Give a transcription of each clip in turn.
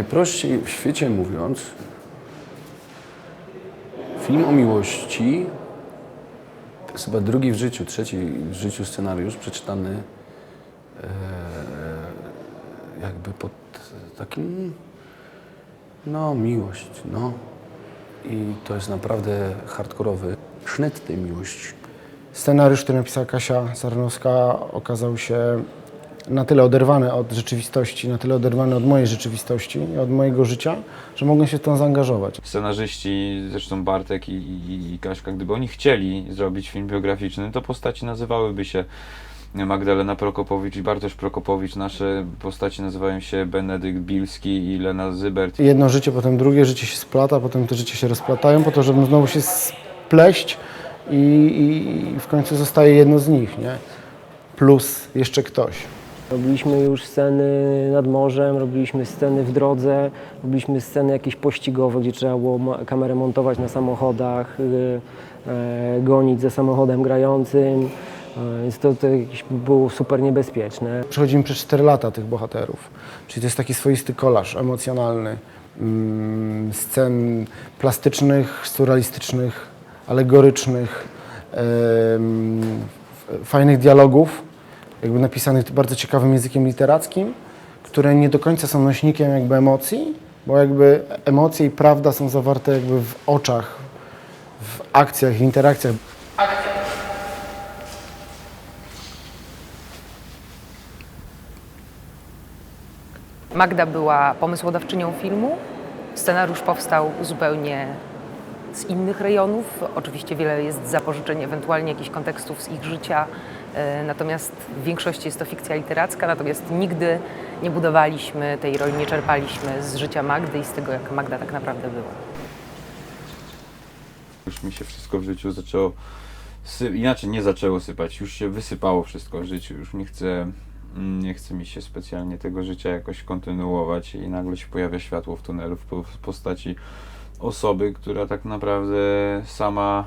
Najprościej w świecie mówiąc, film o miłości to jest chyba drugi w życiu, trzeci w życiu scenariusz przeczytany e, jakby pod takim, no miłość, no. I to jest naprawdę hardkorowy sznyt tej miłości. Scenariusz, który napisała Kasia Sarnowska, okazał się na tyle oderwany od rzeczywistości, na tyle oderwany od mojej rzeczywistości od mojego życia, że mogłem się w to zaangażować. Scenarzyści, zresztą Bartek i, i, i Kaśka, gdyby oni chcieli zrobić film biograficzny, to postaci nazywałyby się Magdalena Prokopowicz i Bartosz Prokopowicz. Nasze postaci nazywają się Benedykt Bilski i Lena Zybert. Jedno życie, potem drugie życie się splata, potem te życie się rozplatają po to, żeby znowu się spleść i, i, i w końcu zostaje jedno z nich, nie? Plus jeszcze ktoś. Robiliśmy już sceny nad morzem, robiliśmy sceny w drodze, robiliśmy sceny jakieś pościgowe, gdzie trzeba było kamerę montować na samochodach, y, e, gonić za samochodem grającym, e, więc to, to było super niebezpieczne. Przechodzimy przez 4 lata tych bohaterów, czyli to jest taki swoisty kolaż emocjonalny mm, scen plastycznych, surrealistycznych, alegorycznych, fajnych dialogów, jakby napisanych bardzo ciekawym językiem literackim, które nie do końca są nośnikiem jakby emocji, bo jakby emocje i prawda są zawarte jakby w oczach, w akcjach, w interakcjach. Magda była pomysłodawczynią filmu. Scenariusz powstał zupełnie z innych rejonów. Oczywiście wiele jest zapożyczeń, ewentualnie jakichś kontekstów z ich życia. E, Natomiast w większości jest to fikcja literacka, natomiast nigdy nie budowaliśmy tej roli, nie czerpaliśmy z życia Magdy i z tego, jak Magda tak naprawdę była. Już mi się wszystko w życiu zaczęło, sy- inaczej nie zaczęło sypać, już się wysypało wszystko w życiu, już nie chcę, mm, nie chce mi się specjalnie tego życia jakoś kontynuować i nagle się pojawia światło w tunelu w po- w postaci osoby, która tak naprawdę sama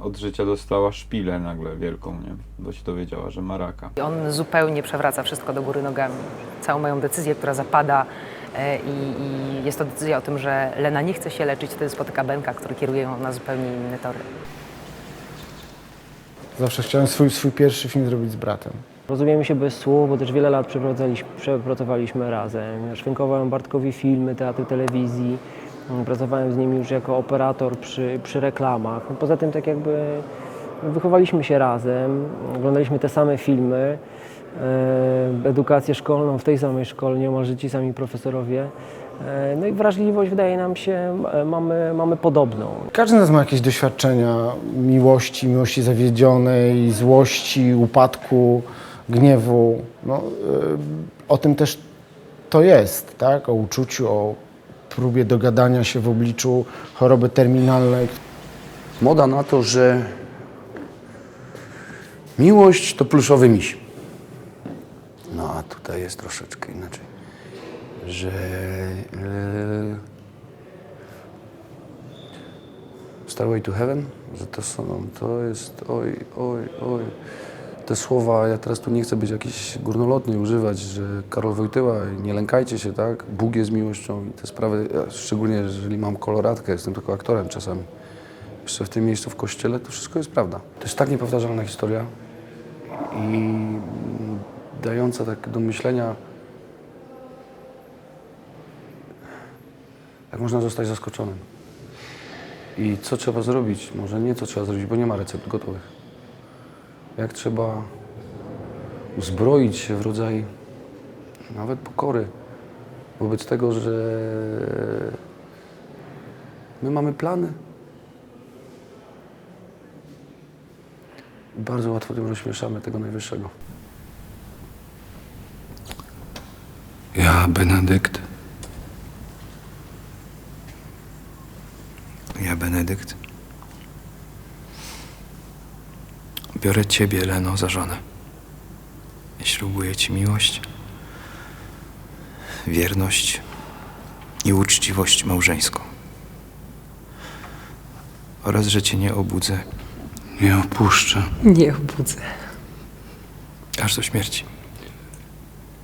od życia dostała szpilę nagle wielką, nie? Bo się dowiedziała, że ma raka. I on zupełnie przewraca wszystko do góry nogami. Całą moją decyzję, która zapada e, i, i jest to decyzja o tym, że Lena nie chce się leczyć, wtedy spotyka Benka, który kieruje ją na zupełnie inne tory. Zawsze chciałem swój, swój pierwszy film zrobić z bratem. Rozumiemy się bez słów, bo też wiele lat przeprowadzaliśmy, przepracowaliśmy razem. Ja Szwynkowałem Bartkowi filmy, teatry telewizji. Mm, Pracowałem z nim już jako operator przy, przy reklamach. Poza tym tak jakby wychowaliśmy się razem, oglądaliśmy te same filmy, e, edukację szkolną w tej samej szkole, niemalże ci sami profesorowie. E, no i wrażliwość wydaje nam się e, mamy, mamy podobną. Każdy z nas ma jakieś doświadczenia miłości, miłości zawiedzionej, złości, upadku, gniewu. No, y, o tym też to jest, tak? O uczuciu, o próbie dogadania się w obliczu choroby terminalnej. Moda na to, że miłość to pluszowy miś. No a tutaj jest troszeczkę inaczej. Że e, Starway to Heaven, że to są, to jest oj, oj, oj. Te słowa, ja teraz tu nie chcę być jakiś górnolotny używać, że Karol Wojtyła, nie lękajcie się, tak? Bóg jest miłością i te sprawy, ja szczególnie jeżeli mam koloratkę, jestem tylko aktorem czasami jeszcze w tym miejscu w kościele, to wszystko jest prawda. To jest tak niepowtarzalna historia i dająca tak do myślenia, jak można zostać zaskoczonym. I co trzeba zrobić? Może nie co trzeba zrobić, bo nie ma recept gotowych. Jak trzeba uzbroić się w rodzaj nawet pokory wobec tego, że my mamy plany. Bardzo łatwo tym rozśmieszamy tego Najwyższego. Ja, Benedykt. Ja, Benedykt, biorę Ciebie, Leno, za żonę. I ślubuję Ci miłość, wierność i uczciwość małżeńską. Oraz, że Cię nie obudzę Nie opuszczę. Nie obudzę. aż do śmierci.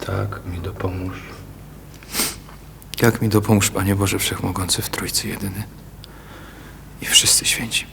Tak, mi dopomóż. Jak mi dopomóż, Panie Boże Wszechmogący w Trójcy Jedyny i wszyscy święci.